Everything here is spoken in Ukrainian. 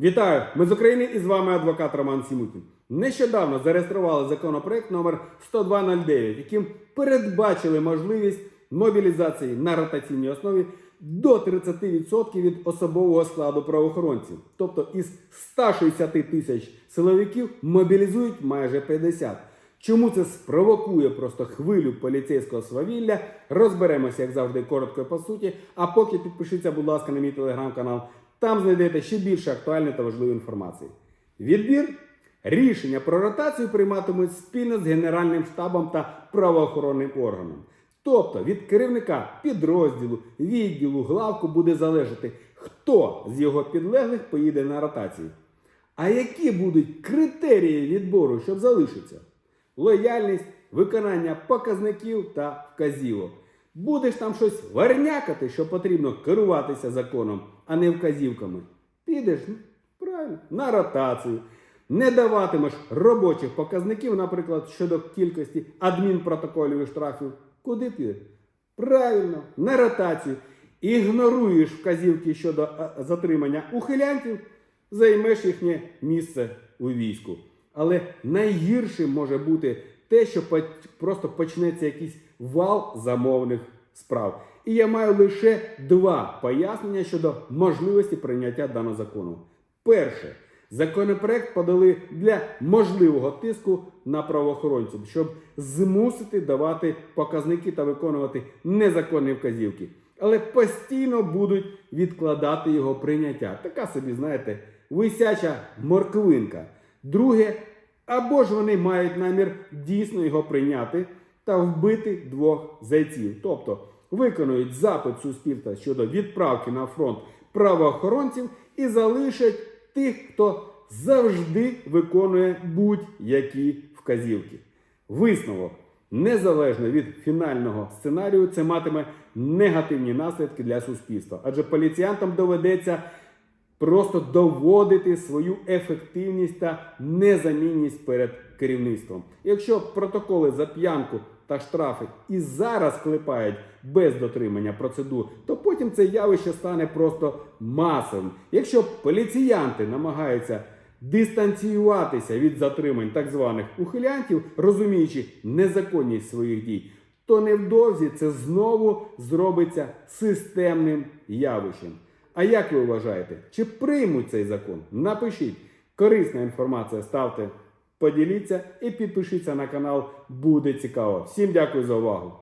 Вітаю! Ми з України і з вами адвокат Роман Сімутін. Нещодавно зареєстрували законопроект номер 10209, яким передбачили можливість мобілізації на ротаційній основі до 30% від особового складу правоохоронців. Тобто із 160 тисяч силовиків мобілізують майже 50. Чому це спровокує просто хвилю поліцейського свавілля? Розберемося, як завжди, коротко і по суті. А поки підпишіться, будь ласка, на мій телеграм-канал. Там знайдете ще більше актуальної та важливої інформації. Відбір рішення про ротацію прийматимуть спільно з Генеральним штабом та правоохоронним органом. Тобто від керівника підрозділу, відділу, главку буде залежати, хто з його підлеглих поїде на ротацію. А які будуть критерії відбору, щоб залишитися? Лояльність, виконання показників та вказівок. Будеш там щось варнякати, що потрібно керуватися законом, а не вказівками. Підеш, ну, правильно, на ротацію. Не даватимеш робочих показників, наприклад, щодо кількості адмінпротоколів і штрафів. Куди підеш? Правильно, на ротацію. Ігноруєш вказівки щодо затримання ухилянтів, займеш їхнє місце у війську. Але найгіршим може бути те, що просто почнеться якийсь вал замовних справ. І я маю лише два пояснення щодо можливості прийняття даного закону. Перше, законопроект подали для можливого тиску на правоохоронців, щоб змусити давати показники та виконувати незаконні вказівки. Але постійно будуть відкладати його прийняття. Така собі, знаєте, висяча морквинка. Друге, або ж вони мають намір дійсно його прийняти та вбити двох зайців. Тобто виконують запит суспільства щодо відправки на фронт правоохоронців і залишать тих, хто завжди виконує будь-які вказівки. Висновок. Незалежно від фінального сценарію, це матиме негативні наслідки для суспільства, адже поліціянтам доведеться просто доводити свою ефективність та незамінність перед керівництвом. Якщо протоколи за п'янку та штрафи і зараз клепають без дотримання процедур, то потім це явище стане просто масовим. Якщо поліціянти намагаються дистанціюватися від затримань так званих ухилянтів, розуміючи незаконність своїх дій, то невдовзі це знову зробиться системним явищем. А як ви вважаєте, чи приймуть цей закон? Напишіть. Корисна інформація ставте, поділіться і підпишіться на канал. Буде цікаво. Всім дякую за увагу.